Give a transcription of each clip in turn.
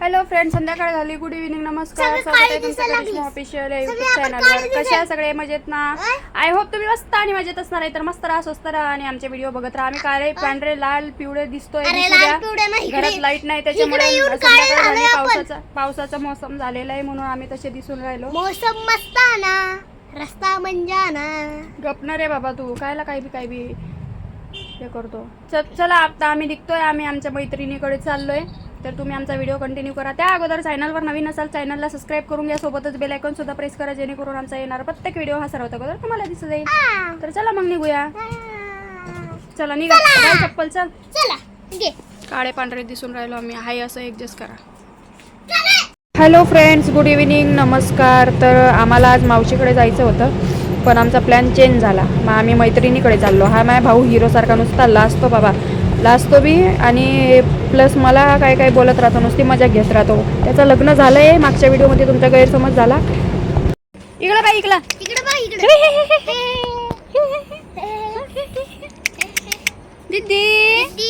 Hello friend संध्याकाळ झाली. Good evening नमस्कार. स्वागत आहे तुमचं करिश्मा. ऑफिशियल युट्यूब चॅनलवर कशा सगळे मजेत ना? आय होप तुम्ही मस्त आणि मजेत असणार आहे. तर मस्त राहा स्वस्त राहा आणि आमचे व्हिडिओ बघत राहा. आम्ही काळे पांढरे लाल पिवळे दिसतोय. घरात लाइट नाही त्याच्यामुळे संध्याकाळ झाली. पावसाचा पावसाचा मोसम झालेला आहे म्हणून आम्ही तसे दिसून राहिलो. मौसम मस्ताना रस्ता मंजाना गपणार आहे बाबा तू. कायला काही बी काही बी हे करतो. चला आता आम्ही निघतोय. आम्ही आमच्या मैत्रिणीकडे चाललोय. तर तुम्ही आमचा व्हिडिओ कंटिन्यू करा. त्या अगोदर चॅनलवर नवीन असाल चॅनलला सबस्क्राईब करून घ्या. सोबतच बेल आयकॉन सुद्धा प्रेस करा जेणेकरून आमचा येणारा प्रत्येक व्हिडिओ हा सर्वात अगोदर तुम्हाला दिसत जाईल. तर चला मग निघूया. चला निघा. चप्पल चल. चला काळे पांढरे दिसून राहिलो आम्ही. हाय असं ऍडजस्ट करा. हॅलो फ्रेंड्स गुड इव्हिनिंग नमस्कार. तर आम्हाला आज मावशीकडे जायचं होतं पण आमचा प्लॅन चेंज झाला. मग आम्ही मैत्रिणीकडे चाललो. हा माझ्या भाऊ हिरोसारखा नुसता लाजतो बाबा. लाजतो बी आणि प्लस मला काय काय बोलत राहतो नुसती मजा घेत राहतो. त्याचं लग्न झालं आहे मागच्या व्हिडिओमध्ये तुमचा गैरसमज झाला. इकडं बाई इकडं. इकडे बघ इकडे. दीदी.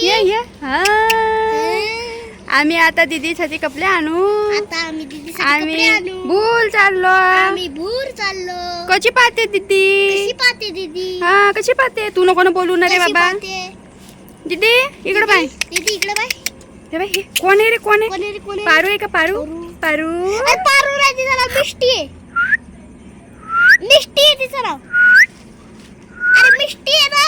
ये ये. हा. आम्ही आता दीदीसाठी कपडे आणू. आता आम्ही भूल चाललो. आम्ही भूर चाललो. कशी पाहते दीदी? पाहते दीदी? हा कशी पाहते? तू नको ना बोलू ना रे बाबा? दीदी इकडं बाय. दीदी इकडे बाय. हे हे कोण आहे रे कोण आहे? रे? पारू आहे का पारू? पारू. पारू. अरे पारू नाही तिचं नाव मिष्टी आहे. मिष्टी आहे तिचं नाव. अरे मिष्टी आहे ना.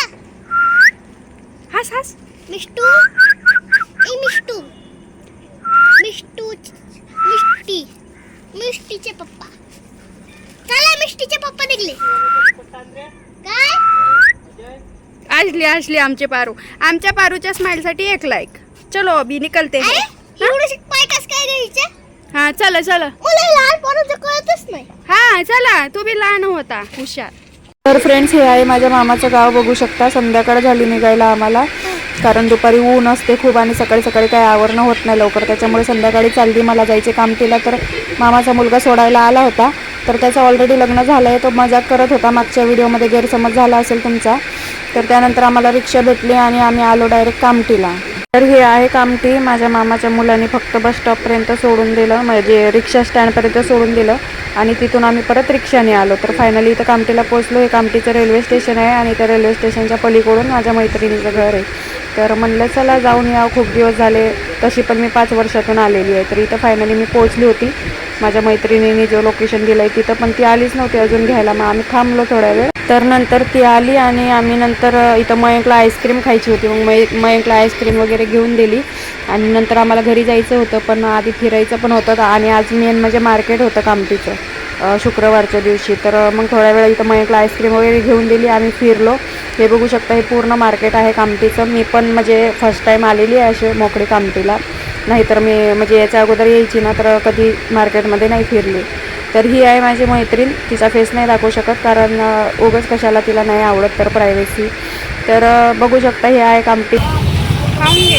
हस हस. मिष्टू. ए मिष्टू. मिष्टू मिष्टी. मिष्टीचे पप्पा. चला मिष्टीचे पप्पा निघले. काय आजली आजली आमचे पारू. आमच्या पारूच्या स्माइलसाठी एक लाईक चलो अभी निकलते काय हा चला चला. हा चला. तू बी लहान होता. हुशार. तर फ्रेंड्स हे आहे माझ्या मामाचं गाव. बघू शकता संध्याकाळ झाली निघायला आम्हाला. कारण दुपारी ऊन असते खूप आणि सकाळी सकाळी काही आवरणं होत नाही लवकर. त्याच्यामुळे संध्याकाळी चालली मला जायचे कामटीला तर मामाचा मुलगा सोडायला आला होता. तर त्याचं ऑलरेडी लग्न झालं आहे तो मजाक करत होता. मागच्या व्हिडिओमध्ये गैरसमज झाला असेल तुमचा तर त्यानंतर आम्हाला रिक्षा भेटली आणि आम्ही आलो डायरेक्ट कामटीला तर हे आहे कामटी माझ्या मामाच्या मुलांनी फक्त बस स्टॉपपर्यंत सोडून दिलं म्हणजे रिक्षा स्टँडपर्यंत सोडून दिलं आणि तिथून आम्ही परत रिक्षाने आलो. तर फायनली इथं कामठीला पोहोचलो. हे कामठीचं रेल्वे स्टेशन आहे आणि त्या रेल्वे स्टेशनच्या पलीकडून माझ्या मैत्रिणीचं घर आहे. तर म्हणलं चला जाऊन या खूप दिवस झाले. तशी पण मी पाच वर्षातून आलेली आहे. तर इथं फायनली मी पोहोचली होती. माझ्या मैत्रिणीने जो लोकेशन दिलं आहे तिथं पण ती आलीच नव्हती अजून घ्यायला. मग आम्ही थांबलो थोड्या वेळ. तर नंतर ती आली आणि आम्ही नंतर इथं मयंकला आईस्क्रीम खायची होती. मग मय मयंकला आईस्क्रीम वगैरे घेऊन दिली. आणि नंतर आम्हाला घरी जायचं होतं पण आधी फिरायचं पण होतं. आणि आज मेन म्हणजे मार्केट होतं कामटीचं शुक्रवारच्या दिवशी. तर मग थोड्या वेळा इथं मयंकला आईस्क्रीम वगैरे घेऊन दिली. आम्ही फिरलो. हे बघू शकता हे पूर्ण मार्केट आहे कामटीचं मी पण म्हणजे फर्स्ट टाईम आलेली आहे असे मोकळी कामटीला नाहीतर मी म्हणजे याच्या अगोदर यायची ना तर कधी मार्केटमध्ये नाही फिरली. तर ही आहे माझी मैत्रीण तिचा फेस नाही दाखवू शकत कारण उगच उगाच कशाला तिला नाही आवडत तर प्रायव्हेसी तर बघू शकता हे आहे कामटी खाऊन घे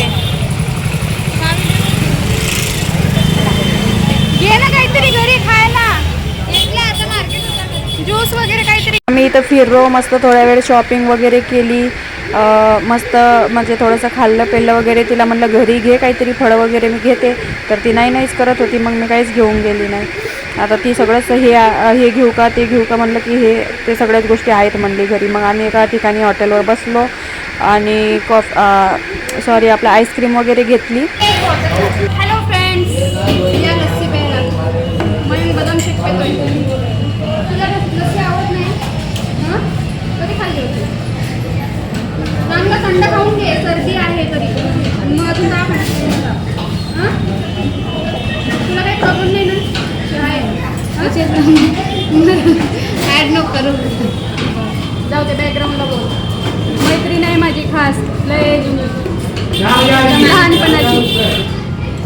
घे ना काहीतरी घरी खायला ज्यूस वगैरे काहीतरी आम्ही इथं फिरलो मस्त थोड्या वेळ शॉपिंग वगैरे केली. मस्त म्हणजे थोडंसं खाल्लं पेल्लं वगैरे. तिला म्हणलं घरी घे काहीतरी फळं वगैरे मी घेते. तर ती नाही नाहीच करत होती मग मी काहीच घेऊन गेली नाही. आता ती सगळंच हे हे घेऊ का ते घेऊ का म्हणलं की हे ते सगळ्याच गोष्टी आहेत म्हणली घरी. मग आम्ही एका ठिकाणी हॉटेलवर बसलो आणि कॉफ सॉरी आपलं आईस्क्रीम वगैरे घेतली. थंड खाऊन घे सर्दी आहे तरी. मग अजून काय खाणार तुला काही प्रॉब्लेम नाही ना? ॲड नको करू. जाऊ दे बॅकग्राऊंडला बोल. मैत्रीण आहे माझी खास. लय लहानपणाची.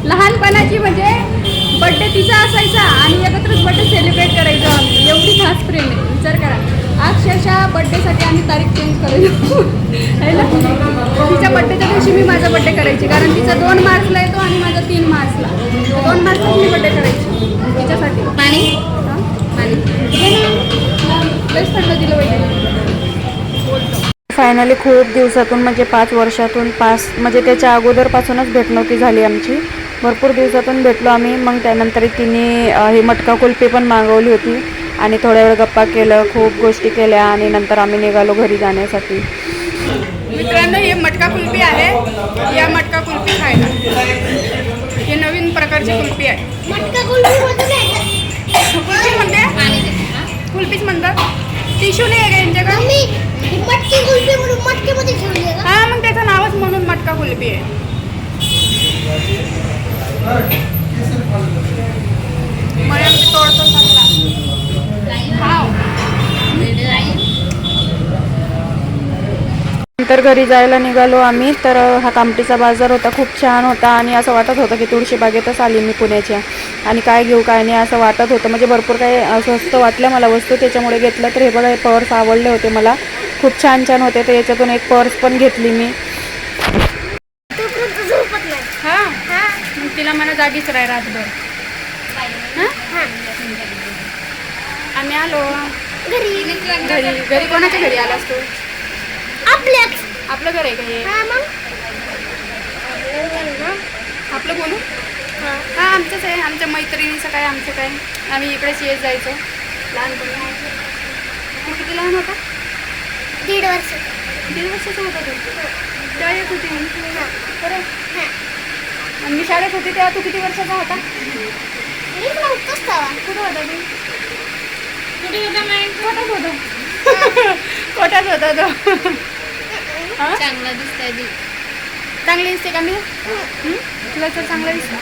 लहानपणाची म्हणजे बड्डे तिचा असायचा आणि एकत्रच बड्डे सेलिब्रेट करायचो एवढी खास फ्रेंड आहे. बड्डेसाठी आम्ही तारीख चेंज करायचो ना? तिच्या बड्डेच्या दिवशी मी माझा बड्डे करायची कारण तिचा दोन मार्चला येतो आणि माझा तीन मार्चला. दोन मार्चलाच मी बड्डे करायची तिच्यासाठी. पाणी पाणी लयच थंड दिलं पाहिजे फायनली खूप दिवसातून म्हणजे पाच वर्षातून पाच म्हणजे त्याच्या अगोदरपासूनच भेट नव्हती झाली आमची. भरपूर दिवसातून भेटलो आम्ही. मग त्यानंतर तिने ही मटका कुल्फी पण मागवली होती. आणि थोड्या वेळ गप्पा केलं खूप गोष्टी केल्या आणि नंतर आम्ही निघालो घरी जाण्यासाठी. मित्रांनो हे मटका कुल्फी आहे. या मटका कुल्फी खायला. हे नवीन प्रकारची कुल्फी आहे. मटका कुल्फी मधून आहे कुल्फी म्हणते कुल्फीच म्हणतात. टिशू नाही आहे का यांच्याकडे? मम्मी मटकी कुल्फी म्हणून मटकीमध्ये ठेवली आहे का हा मग त्याचं नावच म्हणून मटका कुल्फी आहे. नंतर घरी जायला निघालो आम्ही. तर हा कामटीचा बाजार होता. खूप छान होता आणि असं वाटत होतं की तुळशी बागेतच आली मी पुण्याच्या. आणि काय घेऊ काय नाही असं वाटत होतं. म्हणजे भरपूर काही स्वस्त वाटल्या मला वस्तू त्याच्यामुळे घेतलं. तर हे बघा हे पर्स आवडले होते मला. खूप छान छान होते. तर याच्यातून एक पर्स पण घेतली मी. हा? हा तिला मला जागीच राह रातभर. हा? हा? आम्ही आलो. घरी. घरी. घरी कोणाच्या घरी आलास तू? आपल्याच. आपलं घर आहे का हे? हा मग? आपलं बोलू? हा. आमचंच आहे. आमच्या मैत्रिणीचं काय आमचं काय? आम्ही इकडेच येत जायचो. लहानपणी. किती लहान होता? दीड वर्ष. दीड वर्षाचा होता तू? तेव्हा येत होती मी बरं. आणि मी शाळेत होती तेव्हा तू किती वर्षाचा होता? कुठं होता तू? कुठे होता. कोटाच होता. कोटाच होता तो? चांगला दिसतंय दी चांगली दिसते का मी? तुला तर चांगलं दिसतं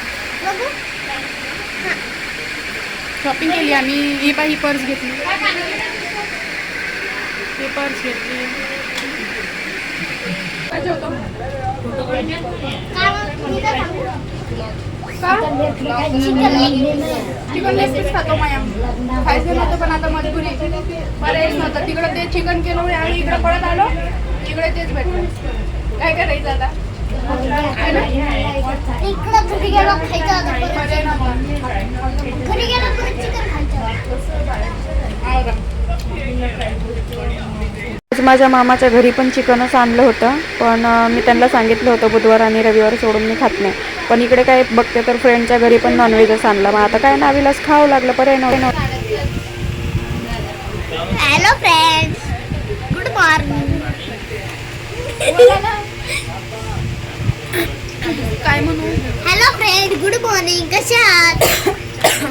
शॉपिंग केली आम्ही. ही पा ही पर्स घेतली. ही पर्स घेतली. चिकन लेग पीस खातो माया. खायचं नव्हतं पण आता मजबुरी. पर्यायच नव्हतं. तिकडं ते चिकन केलं आम्ही इकडे पळत आलो. इकडे तेच भेटलं काय करायचं आता? घरी गेलो घरी गेलो चिकन खायचं हो माझ्या मामाच्या घरी पण चिकनच आणलं होतं पण मी त्यांना सांगितलं होतं बुधवार आणि रविवार सोडून मी खात नाही. पण इकडे काय बघते तर फ्रेंडच्या घरी पण नॉनव्हेजच आणलं. मग आता काय नावीलाच खावं लागलं पर्याय नव्हतं. हॅलो फ्रेंड्स गुड मॉर्निंग काय म्हणू? हॅलो फ्रेंड गुड मॉर्निंग कसे आहात?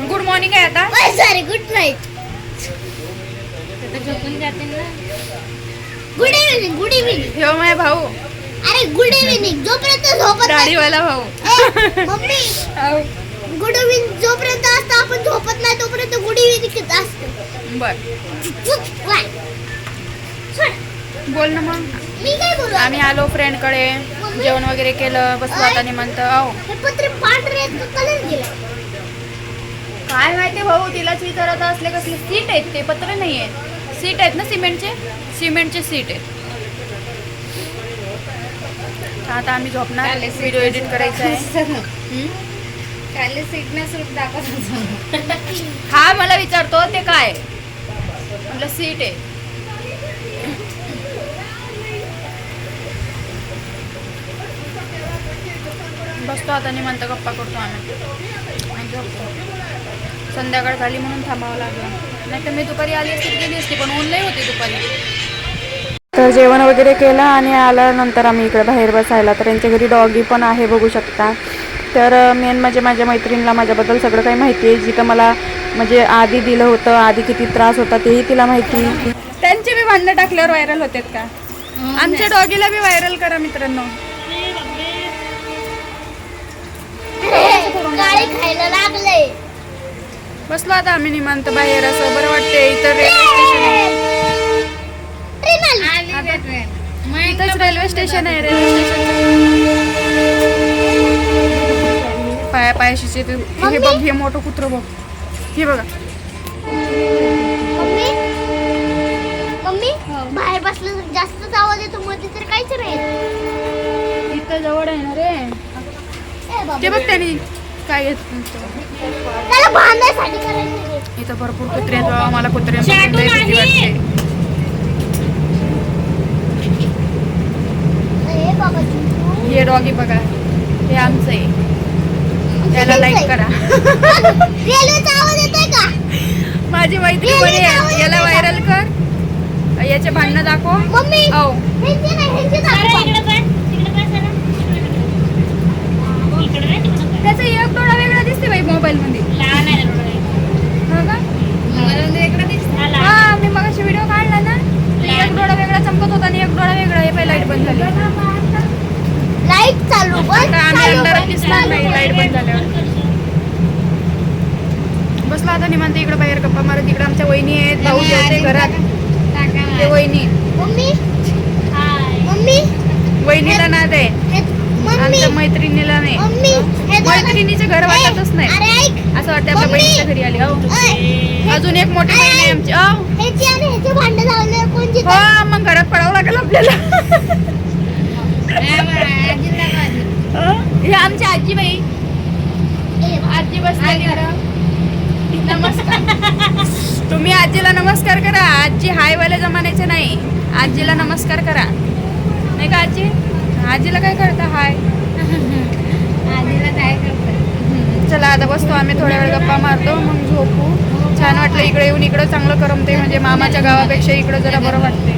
गुड मॉर्निंग आहे आता. Sorry good night good evening good evening हे माझा भाऊ. अरे गुड इव्हिनिंग जोपर्यंत झोपत नाही दाढीवाला भाऊ. मम्मी. हो. गुड इव्हिनिंग जोपर्यंत असतं आपण झोपत नाही तोपर्यंत गुड इव्हिनिंग असतं. बर. बोल ना मग. आम्ही आलो फ्रेंडकडे जेवण वगैरे केलं बसलो आता निमंत अहो. हे काय माहिती भाऊ तिलाच विचारत असले कसले सीट आहेत ते पत्र नाही आहेत. सीट आहेत ना सिमेंटचे? सिमेंटचे सीट आहेत. आता आम्ही झोपणार. व्हिडिओ एडिट करायचा आहे? हा मला विचारतो ते काय? म्हटलं सीट आहे. बसतो आता निमंत गप्पा करतो आम्ही. संध्याकाळ झाली म्हणून थांबावं लागलं. नाही तर मी दुपारी आली असती गेली असती पण ऊन लई होती दुपारी. तर जेवण वगैरे केलं आणि आल्यानंतर आम्ही इकडे बाहेर बसायला. तर यांच्या घरी डॉगी पण आहे बघू शकता. तर मेन म्हणजे माझ्या मैत्रिणीला माझ्याबद्दल सगळं काही माहिती आहे. जिथं मला म्हणजे आधी दिलं होतं आधी किती त्रास होता तेही तिला माहिती. त्यांचे बी भांडणं टाकल्यावर व्हायरल होतात का? आमच्या डॉगीला बी व्हायरल करा मित्रांनो. काळे खायला लागले. बसलो आता आम्ही निमांत बाहेर असं बरं वाटते इतर रेल्वे स्टेशन इथंच रेल्वे स्टेशन आहे रेल्वे स्टेशन पाया पायाशीचे हे बघ हे मोठं कुत्र बघ. हे बघा. मम्मी? मम्मी? बाहेर बसलं जास्तच आवाज येतो मध्ये तर काहीच नाही. इथं जवळ आहे ना रे. ते बघ त्यांनी काय रे. इथं भरपूर कुत्रे आहेत बाबा मला कुत्रे हे डॉगी बघा हे आमचं आहे. त्याला लाईक करा. माझी मैत्री बरी आहे. याला व्हायरल कर. याचे भांडणं दाखव. मम्मी हो ह्यांची नाही ह्यांची दाखवा. त्याचा एक डोळा वेगळा दिसते बाई मोबाईल मध्ये हो का हा मी मग व्हिडिओ काढला ना एक डोळा वेगळा चमकत होता आणि एक डोळा वेगळा हे पाहिजे लाइट बंद झाली लाइट चालू बंद आता आम्ही चालू अंधारात बंद, दिसणार चालू नाही बंद. लाइट बंद झाल्यावर बसला आता निमांत इकडे बाहेर गप्पा मारत इकडे आमच्या वहिनी आहेत भाऊ जेवते घरात ते वहिनी मम्मी मम्मी वहिनीला ना ते हे- मम्मी आमच्या मैत्रिणीला नाही. मैत्रिणीचं घर वाटतच नाही. असं वाटतं आपल्या. बहिणीच्या घरी आली हो. अजून एक मोठी बहीण आहे आमची हो. मग घरात पडावं लागेल आपल्याला. हे आमची आजीबाई आजी बसलेली. नमस्कार. तुम्ही आजीला नमस्कार करा. आजी हाय वाले जमान्याचे नाही. आजीला नमस्कार करा. नाही का आजी? आजीला काय करता? हाय. चला आता बसतो आम्ही थोड्या वेळ गप्पा मारतो मग झोपू. छान वाटलं इकडे येऊन इकडं चांगलं करमते म्हणजे मामाच्या गावापेक्षा इकडं जरा बरं वाटते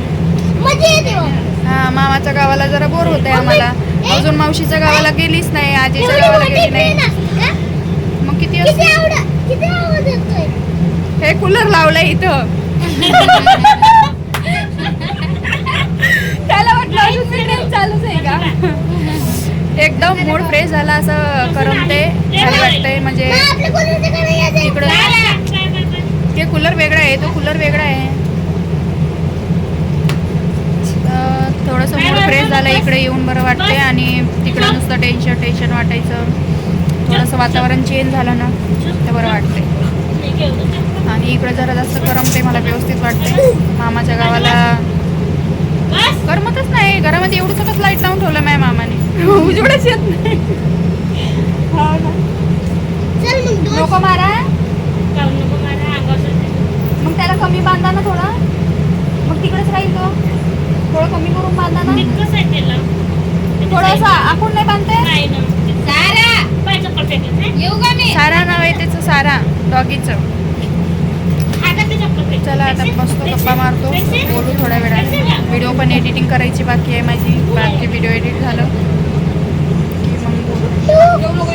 हो. हा मामाच्या गावाला जरा बोर होतंय आम्हाला. अजून मावशीच्या गावाला गेलीच नाही आजीच्या गावाला गेली नाही? मग किती हे कूलर लावलंय इथं. त्याला वाटलं अजून चालूच आहे का? एकदम मूड फ्रेश झाला असं करमते छान वाटतंय म्हणजे इकडं. ते कूलर वेगळा आहे तो कूलर वेगळा आहे. थोडंसं मूड फ्रेश झालं इकडे येऊन बरं वाटते आणि तिकडं नुसतं टेन्शन टेन्शन वाटायचं. थोडंसं वातावरण चेंज झालं ना तर बरं वाटते आणि इकडे जरा जास्त करमते मला व्यवस्थित वाटते मामाच्या गावाला करमतच नाही. घरामध्ये एवढं सगळं लाइट लावून ठेवलं माझ्या मामाने. उजेडच येत नाही. हो नको मारा. मग त्याला कमी बांधा ना थोडं. मग तिकडेच राहील तो. थोडं कमी करून बांधा ना. थोडंसं आपण नाही बांधते येऊ का मी सारा नाव आहे त्याचं सारा. डॉगीचं. चला आता बसतो गप्पा मारतो. बोलू थोड्या वेळाने व्हिडिओ पण एडिटिंग करायची बाकी आहे माझी. बाकी व्हिडिओ एडिट झालं. मग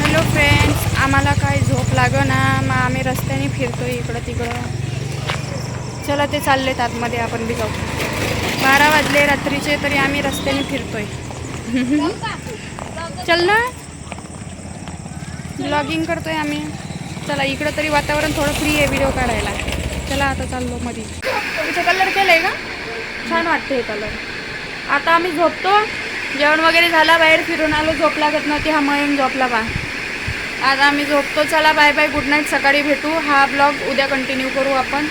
हॅलो फ्रेंड्स आम्हाला काय झोप लागं ना मग आम्ही रस्त्याने फिरतो इकडं तिकडं. चला ते चाललेत आतमध्ये. आपण बी जाऊ. बारा वाजले रात्रीचे तरी आम्ही रस्त्याने फिरतोय. चल ना. ब्लॉगिंग करतोय आम्ही. चला इकडं तरी वातावरण थोडं फ्री आहे व्हिडिओ काढायला. चला आता चाललो मध्ये इथं कलर केलंय का? छान वाटते हे कलर आता आम्ही झोपतो. जेवण वगैरे झाला बाहेर फिरून आलो. झोप लागत नव्हती हा मयंक झोपला बा. आता आम्ही झोपतो. चला बाय बाय गुड नाईट सकाळी भेटू. हा ब्लॉग उद्या कंटिन्यू करू आपण.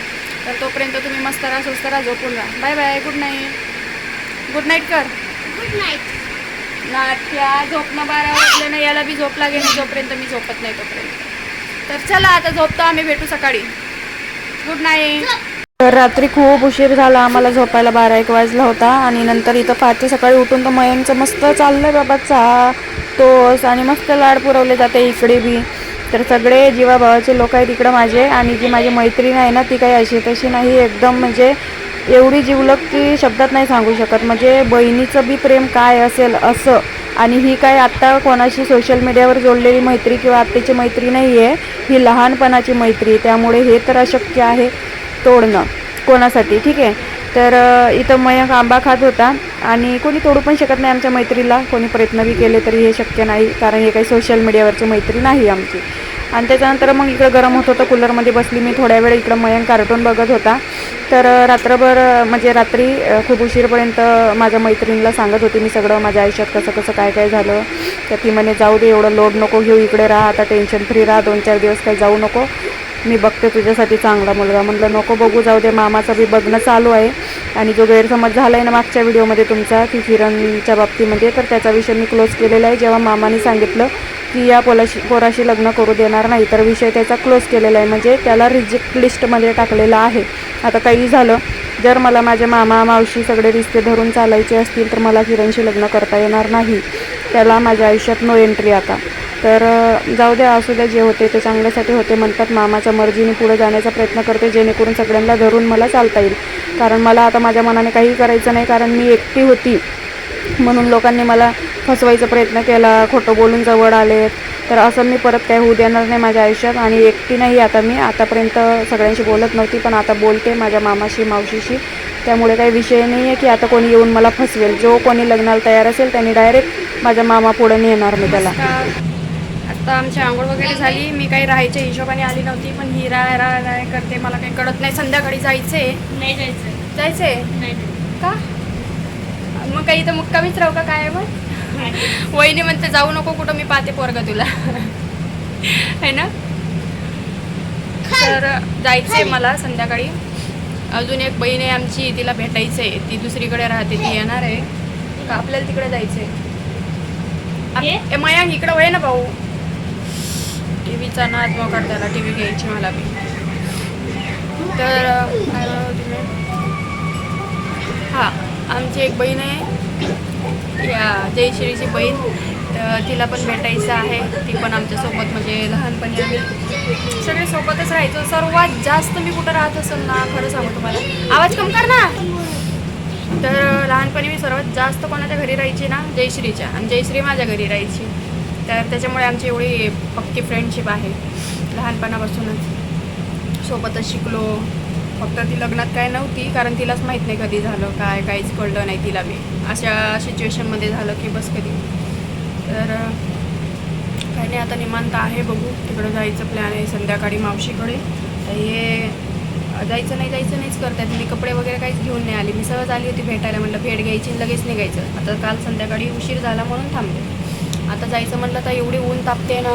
तर तोपर्यंत तुम्ही मस्त राहा स्वस्त राहा झोपून राहा. Bye bye good night good night कर. गुड नाईट नाट्या झोपणं बारा वाजले ना याला बी झोप लागेल. नाही जोपर्यंत मी झोपत नाही तोपर्यंत. तर चला आता झोपतो आम्ही भेटू सकाळी. गुड नाईट तर रात्री खूप उशीर झाला. आम्हाला झोपायला बारा एक वाजला होता आणि नंतर इथं पहाटे सकाळी उठून तर मयंकचं मस्त चाललंय बाबा. चहा तोस आणि मस्त लाड पुरवले जाते इकडे बी. तर सगळे जीवाभावाचे लोक आहेत इकडं माझे आणि जी माझी मैत्रीण आहे ना ती काही अशी तशी नाही. एकदम म्हणजे एवढी जिवलग की शब्दात नाही सांगू शकत. म्हणजे बहिणीचं बी प्रेम काय असेल असं. आणि ही काय आत्ता कोणाशी सोशल मीडियावर जोडलेली मैत्री किंवा आत्तेची मैत्री नाही आहे ही लहानपणाची मैत्री त्यामुळे हे तर अशक्य आहे तोडणं कोणासाठी. ठीक आहे? तर इथं मयंक आंबा खात होता आणि कोणी तोडू पण शकत नाही आमच्या मैत्रीला. कोणी प्रयत्न बी केले तरी हे शक्य नाही कारण हे काही सोशल मीडियावरची मैत्री नाही आमची. आणि त्याच्यानंतर मग इकडं गरम होत होतं कूलरमध्ये बसली मी. थोड्या वेळ इकडं मयंक कार्टून बघत होता. तर रात्रभर म्हणजे रात्री खूप उशीरपर्यंत माझ्या मैत्रिणीला सांगत होती मी सगळं माझ्या आयुष्यात कसं कसं काय काय झालं. तर ती म्हणे जाऊ दे एवढं लोड नको घेऊ इकडे राहा आता टेन्शन फ्री राहा दोन चार दिवस काही जाऊ नको. मी बघते तुझ्यासाठी चांगला मुलगा. म्हटलं नको बघू जाऊ दे मामाचं बी बघणं चालू आहे. आणि जो गैरसमज झाला आहे ना मागच्या व्हिडिओमध्ये तुमचा की किरणच्या बाबतीमध्ये तर त्याचा विषय मी क्लोज केलेला आहे. जेव्हा मामाने सांगितलं की या पोलाशी पोराशी लग्न करू देणार नाही तर विषय त्याचा क्लोज केलेला आहे. म्हणजे त्याला रिजेक्ट लिस्टमध्ये टाकलेला आहे. आता काही झालं जर मला माझे मामा मावशी सगळे रिश्ते धरून चालायचे असतील तर मला किरणशी लग्न करता येणार नाही. त्याला माझ्या आयुष्यात नो एंट्री आता. तर जाऊ द्या असू द्या जे होते ते चांगल्यासाठी होते म्हणतात. मामाच्या मर्जीने पुढे जाण्याचा प्रयत्न करते जेणेकरून सगळ्यांना धरून मला चालता येईल. कारण मला आता माझ्या मनाने काही करायचं नाही कारण मी एकटी होती. म्हणून लोकांनी मला फसवायचा प्रयत्न केला खोटं बोलून जवळ आले. तर असं मी परत काही होऊ देणार नाही माझ्या आयुष्यात आणि एकटी नाही आता मी. आतापर्यंत सगळ्यांशी बोलत नव्हती पण आता बोलते माझ्या मामाशी मावशीशी. त्यामुळे काही विषय नाही आहे की आता कोणी येऊन मला फसवेल. जो कोणी लग्नाला तयार असेल त्यांनी डायरेक्ट माझ्या मामा पुढे नेणार मी त्याला. आता आता आमची आंघोळ वगैरे झाली. मी काही राहायच्या हिशोबाने आली नव्हती पण ही राय राय राय करते. मला काही कळत नाही. संध्याकाळी जायचंय नाही जायचं. जायचंय नाही का? मग काही तर मुक्कामीच राहू का? काय मग? वहिनी म्हणते जाऊ नको कुठं मी पाहते पोरगा तुला. है ना? तर जायचंय मला संध्याकाळी. अजून एक बहीण आहे आमची तिला भेटायचं आहे ती दुसरीकडे राहते ती येणार आहे. का? आपल्याला तिकडे जायचंय. मयांक इकडं वय ना भाऊ. टी व्हीचा ना आत्मा त्याला टी व्ही घ्यायची मला बी. तर हां आमची एक बहीण आहे. या जयश्रीची बहीण. तर तिला पण भेटायचं आहे. ती पण आमच्यासोबत म्हणजे लहानपणी आम्ही सगळे सोबतच राहायचो. सर्वात जास्त मी कुठं राहत असेल ना खरं सांगू तुम्हाला. आवाज कम कर ना. तर लहानपणी मी सर्वात जास्त कोणाच्या घरी राहायची ना? जयश्रीच्या. आणि जयश्री माझ्या घरी राहायची. तर त्याच्यामुळे आमची एवढी पक्की फ्रेंडशिप आहे. लहानपणापासूनच. सोबतच शिकलो. फक्त ती लग्नात काय नव्हती कारण तिलाच माहीत नाही कधी झालं काय काहीच कळलं नाही तिला मी अशा सिच्युएशनमध्ये झालं की बस कधी. तर काही नाही आता निमांत आहे बघू. तिकडं जायचं प्लॅन आहे संध्याकाळी मावशीकडे. तर हे जायचं नाही जायचं नाहीच करतात. मी कपडे वगैरे काहीच घेऊन नाही आली. मी सहज आली होती भेटायला. म्हटलं भेट घ्यायची आणि लगेच निघायचं. आता काल संध्याकाळी उशीर झाला म्हणून थांबले. आता जायचं म्हटलं तर एवढी ऊन तापते ना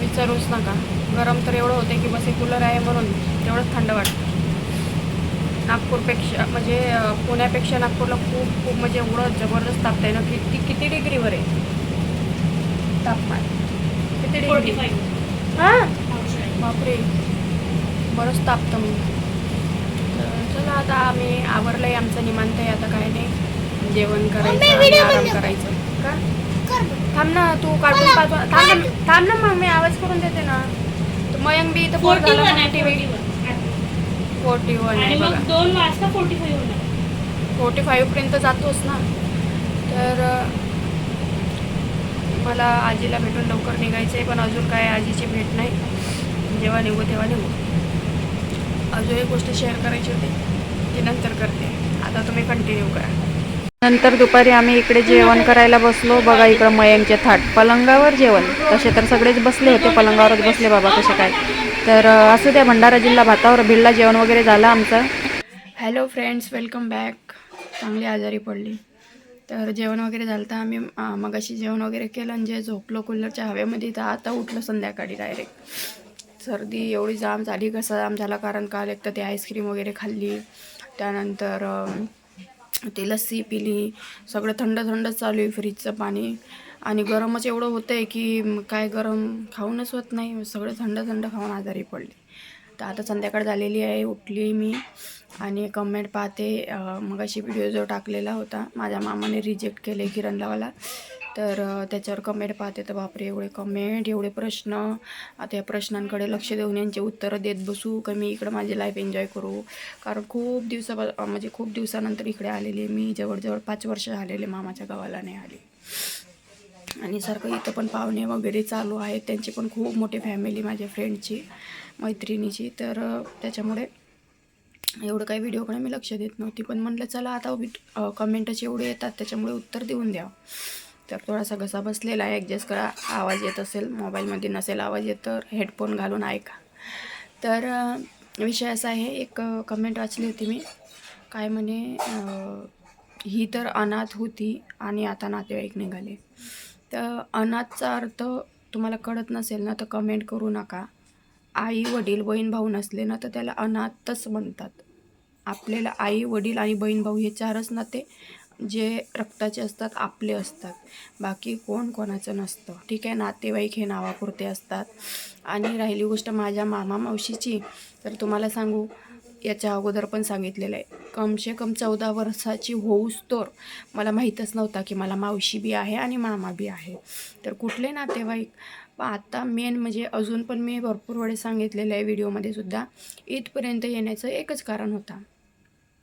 विचारूच नका. गरम तर एवढं होते की बस हे कूलर आहे म्हणून तेवढंच थंड वाटतं. नागपूरपेक्षा म्हणजे पुण्यापेक्षा नागपूरला खूप खूप म्हणजे एवढं जबरदस्त तापतंय ना किती किती डिग्रीवर आहे? तापमान. किती डिग्री हां? बापरे. बरंच तापतं मग. चला आता आम्ही आवरलंय आमचं निमांत आहे आता काय नाही. जेवण करायचं आराम करायचं. का? थांब ना तू कार्टून पाहतो. थांब ना थांब ना मग मी आवाज करून देते ना. तर मयंक बी इथं बोर झाला. म्हणून टी व्ही फोर्टी वन दोन वाजता फोर्टी फाईव्ह होणार. फोर्टी फाईव्हपर्यंत जातोच ना. तर मला आजीला भेटून लवकर निघायचं आहे पण अजून काय आजीची भेट नाही. जेव्हा निघू तेव्हा निघू. अजून एक गोष्ट शेअर करायची होती ती नंतर करते. आता तुम्ही कंटिन्यू करा. नंतर दुपारी आम्ही इकडे जेवण करायला बसलो. बघा इकडं मयंकचे थाट. पलंगावर जेवण. तसे तर सगळेच बसले होते. पलंगावरच बसले बाबा कसे काय. तर असू द्या भंडारा जिल्हा भातावर भिडला जेवण वगैरे झालं आमचं. हॅलो फ्रेंड्स वेलकम बॅक चांगली आजारी पडली. तर जेवण वगैरे झालं तर आम्ही मगाशी जेवण वगैरे केलं आणि जे झोपलो कूलरच्या हवेमध्ये तर आता उठलो संध्याकाळी डायरेक्ट सर्दी एवढी जाम झाली कसा जाम झाला कारण काल एक तर ते आईस्क्रीम वगैरे खाल्ली. त्यानंतर ती लस्सी पिली सगळं थंड थंड चालू आहे फ्रीजचं पाणी. आणि गरमच एवढं होतं आहे की काय गरम खाऊनच होत नाही सगळं थंड थंड खाऊन आजारी पडली. तर आता संध्याकाळ झालेली आहे उठली मी. आणि कमेंट पाहते मग अशी व्हिडिओ जो टाकलेला होता माझ्या मामाने रिजेक्ट केले किरणलावाला. तर त्याच्यावर कमेंट पाहते. तर बापरे एवढे कमेंट एवढे प्रश्न. आता या प्रश्नांकडे लक्ष देऊन यांचे उत्तरं देत बसू का मी इकडं माझी लाईफ एन्जॉय करू? कारण खूप दिवसा म्हणजे खूप दिवसानंतर इकडे आलेली आहे मी. जवळजवळ पाच वर्ष झालेले मामाच्या गावाला नाही आले. आणि सारखं इथं पण पाहुणे वगैरे चालू आहेत. त्यांची पण खूप मोठी फॅमिली माझ्या फ्रेंडची मैत्रिणीची. तर त्याच्यामुळे एवढं काही व्हिडिओकडे मी लक्ष देत नव्हती. पण म्हटलं चला आता कमेंटच एवढे येतात. त्याच्यामुळे उत्तर देऊन द्या. तर थोडासा घसा बसलेला आहे. ॲडजस्ट करा. आवाज येत असेल. मोबाईलमध्ये नसेल आवाज येत तर हेडफोन घालून ऐका. तर विषय असा आहे. एक कमेंट वाचली होती मी. काय म्हणे ही तर अनाथ होती आणि आता नातेवाईक निघाले. तर अनाथचा अर्थ तुम्हाला कळत नसेल ना तर कमेंट करू नका. आई वडील बहीण भाऊ नसले ना तर त्याला अनाथच म्हणतात. आपल्याला आई वडील आणि बहीण भाऊ हे चारच नाते. जे रक्ताचे असतात आपले असतात. बाकी कोण कोणाचं नसतं. ठीक आहे नातेवाईक हे नावापुरते असतात. आणि राहिली गोष्ट माझ्या मामा मावशीची तर तुम्हाला सांगू याच्या अगोदर पण सांगितलेलं आहे. कमसे कम चौदा वर्षाची होऊस तर. मला माहीतच नव्हता की मला मावशी बी आहे आणि मामा बी आहे. तर कुठले नातेवाईक? पण आता मेन म्हणजे अजून पण मी भरपूर वेळेस सांगितलेलं आहे व्हिडिओमध्ये सुद्धा इथपर्यंत येण्याचं एकच कारण होता.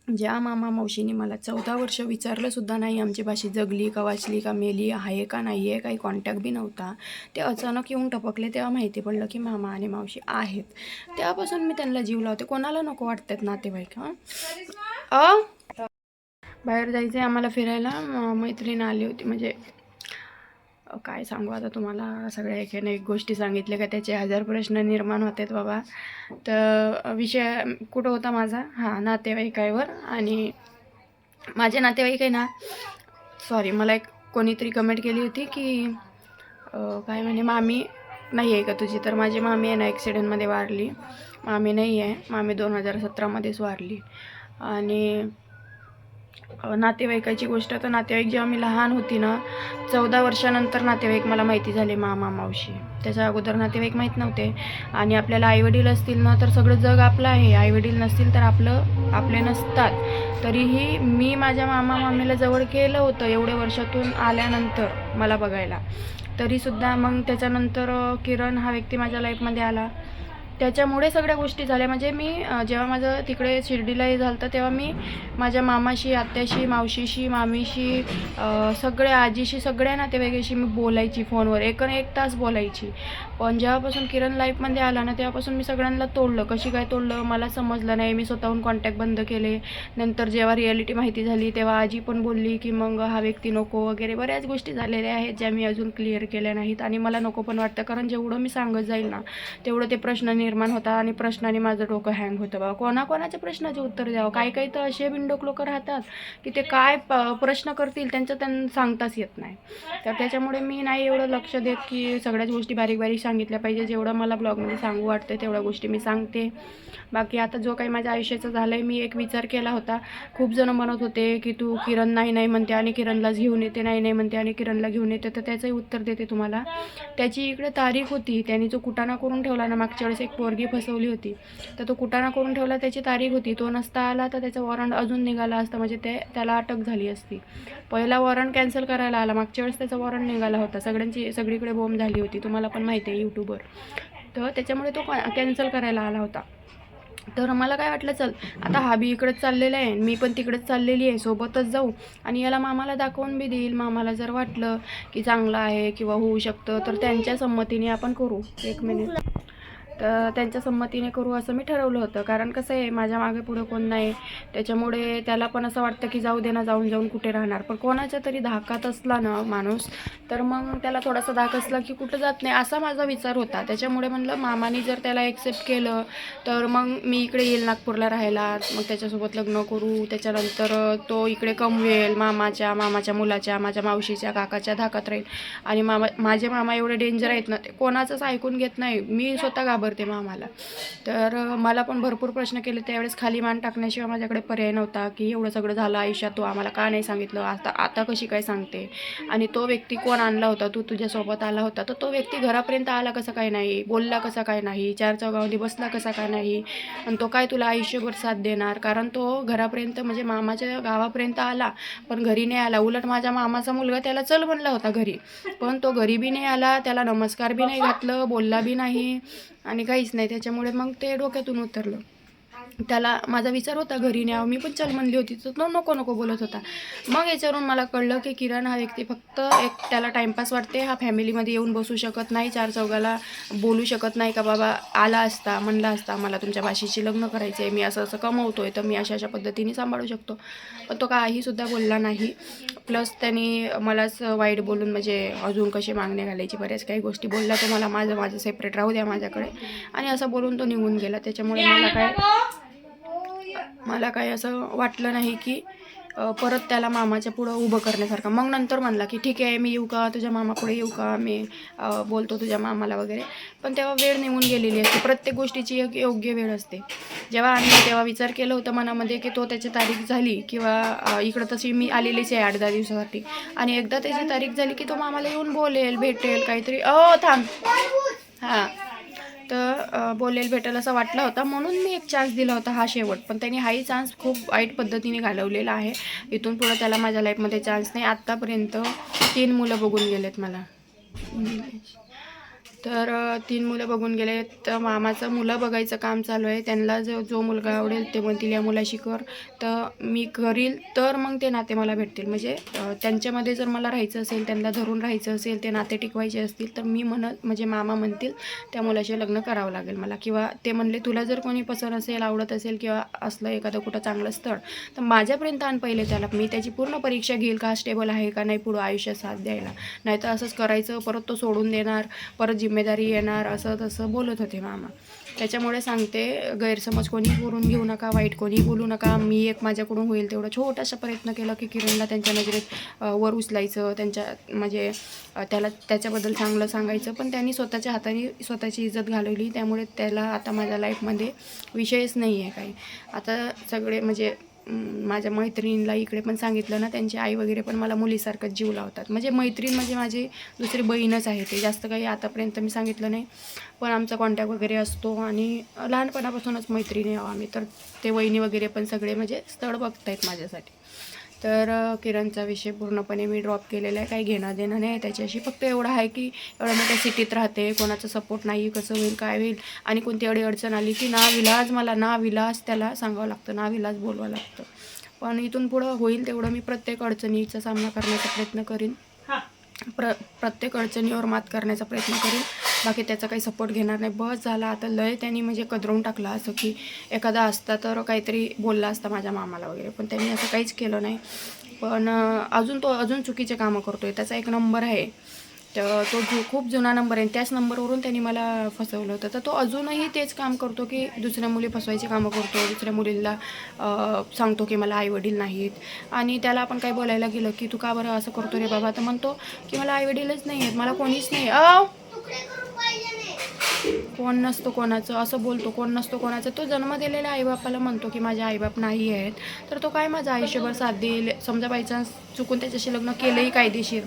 ज्या मामा मावशीने मला चौदा वर्ष विचारलंसुद्धा नाही आमची भाषी जगली का वाचली का मेली आहे का नाही आहे काही कॉन्टॅक्ट बी नव्हता. ते अचानक येऊन टपकले तेव्हा माहिती पडलं की मामा आणि मावशी आहेत. तेव्हापासून मी त्यांना जीव लावते. कोणाला नको वाटतात नातेवाईक हां? अ? बाहेर जायचं आहे आम्हाला फिरायला. मैत्रीण आली होती. म्हणजे काय सांगू? आता तुम्हाला सगळ्या एकाने एक गोष्टी सांगितल्या का? त्याचे हजार प्रश्न निर्माण होतात बाबा. तर विषय कुठं होता माझा? हां नातेवाईकावर आणि माझे नातेवाईक आहे ना सॉरी मला एक कोणीतरी कमेंट केली होती की काय म्हणे मामी नाही आहे का तुझी? तर माझी मामी आहे ना ॲक्सिडेंटमध्ये वारली. मामी नाही आहे. मामी दोन हजार सतरामध्येच वारली. आणि नातेवाईकाची गोष्ट तर नातेवाईक जेव्हा मी लहान होती ना चौदा वर्षानंतर नातेवाईक मला माहिती झाले मामा मावशी. त्याच्या अगोदर नातेवाईक माहीत नव्हते. आणि आपल्याला आईवडील असतील ना तर सगळं जग आपलं आहे. आईवडील नसतील तर आपलं आपले नसतात. तरीही मी माझ्या मामा मामीला जवळ केलं होतं एवढ्या वर्षातून आल्यानंतर मला बघायला. तरीसुद्धा मग त्याच्यानंतर किरण हा व्यक्ती माझ्या लाईफमध्ये आला. त्याच्यामुळे सगळ्या गोष्टी झाल्या. म्हणजे मी जेव्हा माझं तिकडे शिर्डीला हे झालं तेव्हा मी माझ्या मामाशी आत्याशी मावशीशी मामीशी सगळ्या आजीशी सगळ्या नातेवाईकाशी मी बोलायची फोनवर. एक आणि एक तास बोलायची. पण जेव्हापासून किरण लाईफमध्ये आला ना तेव्हापासून मी सगळ्यांना तोडलं. कशी काय तोडलं मला समजलं नाही. मी स्वतःहून कॉन्टॅक्ट बंद केले. नंतर जेव्हा रियालिटी माहिती झाली तेव्हा आजी पण बोलली की मग हा व्यक्ती नको वगैरे. बऱ्याच गोष्टी झालेल्या आहेत ज्या मी अजून क्लिअर केल्या नाहीत. आणि मला नको पण वाटतं. कारण जेवढं मी सांगत जाईल ना तेवढं ते प्रश्न निर्माण होता आणि प्रश्नाने माझं डोकं हँग होतं बाबा कोणाकोणाच्या प्रश्नाचे उत्तर द्यावं? काही काही तर असे बिंडोक लोक राहतात की ते काय प प्रश्न करतील त्यांचं त्यांना सांगताच येत नाही. तर त्याच्यामुळे मी नाही एवढं लक्ष देत की सगळ्याच गोष्टी बारीक बारीक सांगितल्या पाहिजे. जेवढं मला ब्लॉगमध्ये सांगू वाटते तेवढ्या गोष्टी मी सांगते. बाकी आता जो काही माझ्या आयुष्याचं झालं आहे मी एक विचार केला होता. खूप जण म्हणत होते की तू किरण नाही नाही म्हणते आणि किरणलाच घेऊन येते नाही नाही म्हणते आणि किरणला घेऊन येते. तर त्याचंही उत्तर देते तुम्हाला. त्याची इकडे तारीख होती. त्यांनी जो कुटाणा करून ठेवला ना मागच्या वेळेस एक पोरगी फसवली होती. तर तो कुटाणा करून ठेवला त्याची तारीख होती. तो नसता आला तर त्याचा वॉरंट अजून निघाला असता. म्हणजे ते त्याला अटक झाली असती. पहिला वॉरंट कॅन्सल करायला आला. मागच्या वेळेस त्याचा वॉरंट निघाला होता. सगळ्यांची सगळीकडे बोंब झाली होती. तुम्हाला पण माहिती आहे यूट्यूबवर. तर त्याच्यामुळे तो कॅन्सल करायला आला होता. तर मला काय वाटलं चल आता हा बी इकडेच चाललेला आहे मी पण तिकडेच चाललेली आहे सोबतच जाऊ. आणि याला मामाला दाखवून बी देईल मामाला जर वाटलं की चांगलं आहे किंवा होऊ शकतं तर त्यांच्या संमतीने आपण करू एक मिनिट तर त्यांच्या संमतीने करू असं मी ठरवलं होतं. कारण कसं आहे माझ्या मागे पुढं कोण नाही. त्याच्यामुळे त्याला पण असं वाटतं की जाऊ दे ना जाऊन जाऊन कुठे राहणार. पण कोणाच्या तरी धाकात असला ना माणूस तर मग त्याला थोडासा धाक असला की कुठं जात नाही असा माझा विचार होता. त्याच्यामुळे म्हणलं मामाने जर त्याला ॲक्सेप्ट केलं तर मग मी इकडे येईल नागपूरला राहायला. मग त्याच्यासोबत लग्न करू. त्याच्यानंतर तो इकडे कमवेल मामाच्या मामाच्या मुलाच्या माझ्या मावशीच्या काकाच्या धाकात राहील. आणि मामा माझे मामा एवढे डेंजर आहेत ना ते कोणाचंच ऐकून घेत नाही. मी स्वतः घाबरते मामाला तर मला पण भरपूर प्रश्न केले. त्यावेळेस खाली मान टाकण्याशिवाय माझ्याकडे पर्याय नव्हता की एवढं सगळं झालं आयुष्यात तू आम्हाला का नाही सांगितलं? आता आता कशी काय सांगते? आणि तो व्यक्ती कोण आणला होता? तू तुझ्यासोबत आला होता. तर तो व्यक्ती घरापर्यंत आला कसा काय नाही? बोलला कसा काय नाही? चार चौघामध्ये बसला कसा काय नाही? आणि तो काय तुला आयुष्यभर साथ देणार? कारण तो घरापर्यंत म्हणजे मामाच्या गावापर्यंत आला पण घरी नाही आला. उलट माझ्या मामाचा मुलगा त्याला चल म्हणला होता घरी. पण तो घरी बी नाही आला त्याला नमस्कार बी नाही घातलं बोलला बी नाही. आणि काहीच नाही. त्याच्यामुळे मग ते डोक्यातून उतरलं. त्याला माझा विचार होता घरी न्यावं. मी पण चल म्हणली होती. तर तो नको नको बोलत होता. मग याच्यावरून मला कळलं की किरण हा व्यक्ती फक्त एक त्याला टाईमपास वाटते. हा फॅमिलीमध्ये येऊन बसू शकत नाही. चार चौघाला बोलू शकत नाही का बाबा? आला असता म्हणला असता मला तुमच्या भाषेशी लग्न करायचं आहे मी असं असं कमवतोय तर मी अशा अशा पद्धतीने सांभाळू शकतो. पण तो काहीसुद्धा बोलला नाही. प्लस त्यांनी मलाच वाईट बोलून म्हणजे अजून कशी मागणे घालायची बऱ्याच काही गोष्टी बोलला तो मला. माझं माझं सेपरेट राहू द्या माझ्याकडे. आणि असं बोलून तो निघून गेला. त्याच्यामुळे मला काय मला काही असं वाटलं नाही की परत त्याला मामाच्या पुढं उभं करण्यासारखं. मग नंतर म्हणला की ठीक आहे मी येऊ का? तुझ्या मामापुढे येऊ का? मी बोलतो तुझ्या मामाला वगैरे. पण तेव्हा वेळ निघून गेलेली असते. प्रत्येक गोष्टीची एक योग्य वेळ असते. जेव्हा आम्ही तेव्हा विचार केला होता मनामध्ये की तो त्याची तारीख झाली किंवा इकडं तशी मी आलेलीच आहे आठ दहा दिवसासाठी. आणि एकदा त्याची तारीख झाली की तो मामाला येऊन बोलेल भेटेल काहीतरी. अ थांब. हां. तर बोलेल भेटेल असं वाटलं होता. म्हणून मी एक चान्स दिला होता हा शेवट. पण त्यांनी हाही चान्स खूप वाईट पद्धतीने घालवलेला आहे. इथून पुढं त्याला माझ्या लाईफमध्ये चान्स नाही. आत्तापर्यंत तीन मुलं बघून गेलेत मला. तर तीन मुलं बघून गेले. तर मामाचं मुलं बघायचं काम चालू आहे. त्यांना जो जो मुलगा आवडेल ते म्हणतील या मुलाशी कर. तर मी करील तर मग ते नाते मला भेटतील. म्हणजे त्यांच्यामध्ये जर मला राहायचं असेल त्यांना धरून राहायचं असेल ते नाते टिकवायचे असतील तर मी म्हणत म्हणजे मामा म्हणतील त्या मुलाशी लग्न करावं लागेल मला. किंवा ते म्हणले तुला जर कोणी पसंत असेल आवडत असेल किंवा असलं एखादं कुठं चांगलं स्थळ तर माझ्यापर्यंत आण पहिले त्याला. मी त्याची पूर्ण परीक्षा घेईल का स्टेबल आहे का नाही पुढं आयुष्यात साथ द्यायला. नाहीतर असंच करायचं परत तो सोडून देणार परत जिम्मेदारी येणार असं तसं बोलत होते मामा. त्याच्यामुळे सांगते गैरसमज कोणी करून घेऊ नका वाईट कोणी बोलू नका. मी एक माझ्याकडून होईल तेवढा छोटासा प्रयत्न केला की किरणला त्यांच्या नजरेत वर उचलायचं त्यांच्या म्हणजे त्याला त्याच्याबद्दल चांगलं सांगायचं. पण त्यांनी स्वतःच्या हाताने स्वतःची इज्जत घालवली. त्यामुळे त्याला आता माझ्या लाईफमध्ये विषयच नाही आहे काही. आता सगळे म्हणजे माझ्या मैत्रिणीला इकडे पण सांगितलं ना त्यांची आई वगैरे पण मला मुलीसारखंच जीव लावतात. म्हणजे मैत्रीण म्हणजे माझी दुसरी बहीणच आहे ते. जास्त काही आतापर्यंत मी सांगितलं नाही पण आमचा कॉन्टॅक्ट वगैरे असतो आणि लहानपणापासूनच मैत्रिणी आहो आम्ही. तर ते वहिनी वगैरे पण सगळे म्हणजे स्थळ बघतायत माझ्यासाठी. तर किरणचा विषय पूर्णपणे मी ड्रॉप केलेला आहे. काही घेणं देणं नाही. त्याच्याशी फक्त एवढं आहे की एवढ्या मोठ्या सिटीत राहते. कोणाचा सपोर्ट नाही कसं होईल काय होईल. आणि कोणती एवढी अडचण आली की ना विलाज मला ना विलास त्याला सांगावं लागतं ना विलास बोलवावं लागतं. पण इथून पुढं होईल तेवढं मी प्रत्येक अडचणीचा सामना करण्याचा प्रयत्न करीन. प्र प्रत्येक अडचणीवर मात करण्याचा प्रयत्न करेन. बाकी त्याचा काही सपोर्ट घेणार नाही. बस झाला. आता लय त्यांनी म्हणजे कदरून टाकला असं की एखादा असता तर काहीतरी बोलला असता माझ्या मामाला वगैरे. पण त्यांनी असं काहीच केलं नाही. पण अजून तो अजून चुकीचे कामं करतो आहे त्याचा एक नंबर आहे. तर तो जु खूप जुना नंबर आहे त्याच नंबरवरून त्यांनी मला फसवलं होतं. तर तो अजूनही तेच काम करतो की दुसऱ्या मुली फसवायची कामं करतो. दुसऱ्या मुलींना सांगतो की मला आईवडील नाहीत. आणि त्याला आपण काही बोलायला गेलं की तू का बरं असं करतो रे बाबा? तर म्हणतो की मला आईवडीलच नाही आहेत मला कोणीच नाही. अव तुकडे करून पाहिजे नाही कोण नसतो कोणाचं असं बोलतो कोण नसतो कोणाचं. तो जन्म दिलेल्या आईबापाला म्हणतो की माझे आईबाप नाही आहेत. तर तो काय माझं आयुष्यभर साथ देईल? समजा बायचान्स चुकून त्याच्याशी लग्न केलंही कायदेशीर.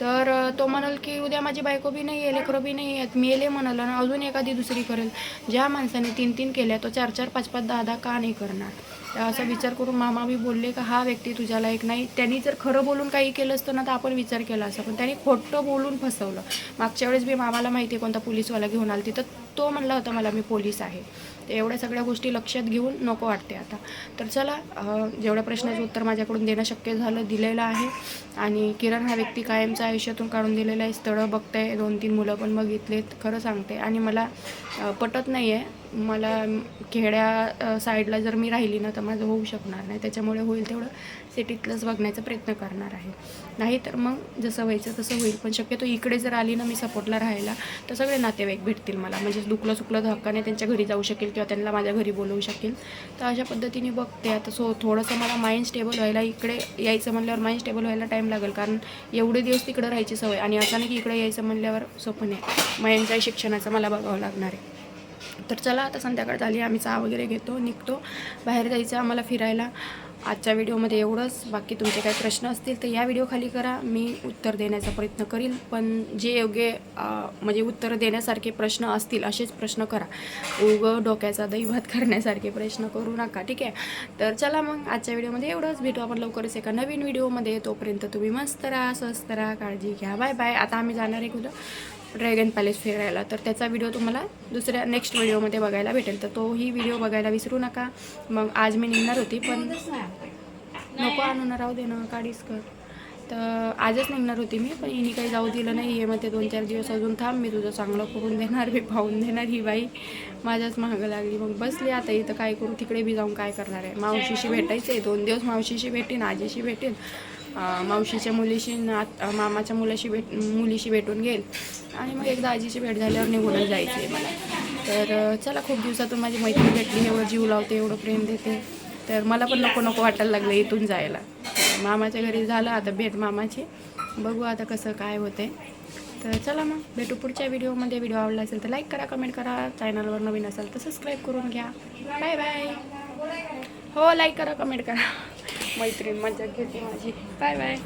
तर तो म्हणाल की उद्या माझी बायको बी नाही आहे लेकरं बी नाही आहेत. मेले म्हणाल आणि अजून एखादी दुसरी करेल. ज्या माणसाने तीन तीन केल्या तो चार चार पाच पाच दहा दहा का नाही करणार? असा विचार करून मामा बी बोलले का हा व्यक्ती तुझ्या लायक नाही. त्यांनी जर खरं बोलून काही केलं असतं ना तर आपण विचार केला असता. पण त्यांनी खोटं बोलून फसवलं. मागच्या वेळेस बी मामाला माहिती आहे कोणता पोलीसवाला घेऊन आला तर तो म्हणला होता मला मी पोलीस आहे. एवढ्या सगळ्या गोष्टी लक्षात घेऊन नको वाटते आता. तर चला जेवढ्या प्रश्नाचं उत्तर माझ्याकडून देणं शक्य झालं दिलेलं आहे. आणि किरण हा व्यक्ती कायमचा आयुष्यातून काढून दिलेला आहे. स्थळं बघताय दोन तीन मुलं पण बघितलेत खरं सांगते. आणि मला पटत नाही आहे मला खेड्या साईडला जर मी राहिली ना तर माझं होऊ शकणार नाही. त्याच्यामुळे होईल तेवढं सिटीतलंच बघण्याचा प्रयत्न करणार आहे. नाही तर मग जसं व्हायचं तसं होईल. पण शक्यतो इकडे जर आली ना मी सपोर्टला राहायला तर सगळे नातेवाईक भेटतील मला. म्हणजे दुखलं सुकलं धक्काने त्यांच्या घरी जाऊ शकेल किंवा त्यांना माझ्या घरी बोलवू शकेल. तर अशा पद्धतीने बघते. आता सो थोडंसं मला माइंड स्टेबल व्हायला इकडे यायचं म्हणल्यावर माइंड स्टेबल व्हायला टाईम लागेल. कारण एवढे दिवस तिकडं राहायची सवय आणि अचानक इकडे यायचं म्हणल्यावर सोपं नाही. मयांच्या शिक्षणाचं मला बघावं लागणार आहे. तर चला आता संध्याकाळ झाली. आम्ही चहा वगैरे घेतो निघतो. बाहेर जायचं आम्हाला फिरायला. आजच्या व्हिडिओमध्ये एवढंच. बाकी तुमचे काही प्रश्न असतील तर या व्हिडिओ खाली करा. मी उत्तर देण्याचा प्रयत्न करील पण जे योग्य म्हणजे उत्तर देण्यासारखे प्रश्न असतील असेच प्रश्न करा. उग डोक्याचा दैवत करण्यासारखे प्रश्न करू नका. ठीक आहे? तर चला मग आजच्या व्हिडिओमध्ये एवढंच. भेटू आपण लवकरच एका नवीन व्हिडिओमध्ये. तोपर्यंत तुम्ही मस्त राहा स्वस्त राहा काळजी घ्या. Bye bye. आता आम्ही जाणार आहे कुठं? ड्रॅगन पॅलेस फिरायला. तर त्याचा व्हिडिओ तुम्हाला दुसऱ्या नेक्स्ट व्हिडिओमध्ये बघायला भेटेल. तर तोही व्हिडिओ बघायला विसरू नका. मग आज मी निघणार होती पण नको आणून राहू दे ना काढीस कर. तर आजच निघणार होती मी पण हिने काही जाऊ दिलं नाही. आहे मग ते दोन चार दिवस अजून थांब मी तुझं चांगलं करून देणार मी पाहून देणार ही बाई. माझ्याच महाग लागली. मग बसली आता इथं काय करू तिकडे बी जाऊन काय करणार आहे? मावशीशी भेटायचं आहे दोन दिवस मावशीशी भेटेन आजीशी भेटेन. मावशीच्या मुलीशी नात मामाच्या मुलाशी भेट मुलीशी भेटून घेईल. आणि मग एकदा आजीची भेट झाल्यावर निघूनच जायचं आहे मला. तर चला खूप दिवसातून माझी मैत्रीण भेटली एवढं जीव लावते एवढं प्रेम देते. तर मला पण नको नको वाटायला लागलं इथून जायला. मामाच्या घरी झालं आता भेट मामाची. बघू आता कसं काय होते तर चला मग भेटू पुढच्या व्हिडिओमध्ये. व्हिडिओ आवडला असेल तर लाईक करा कमेंट करा. चॅनलवर नवीन असेल तर सबस्क्राईब करून घ्या. बाय बाय हो लाईक करा कमेंट करा. मैत्रीण मजा घेते माझी. Bye bye.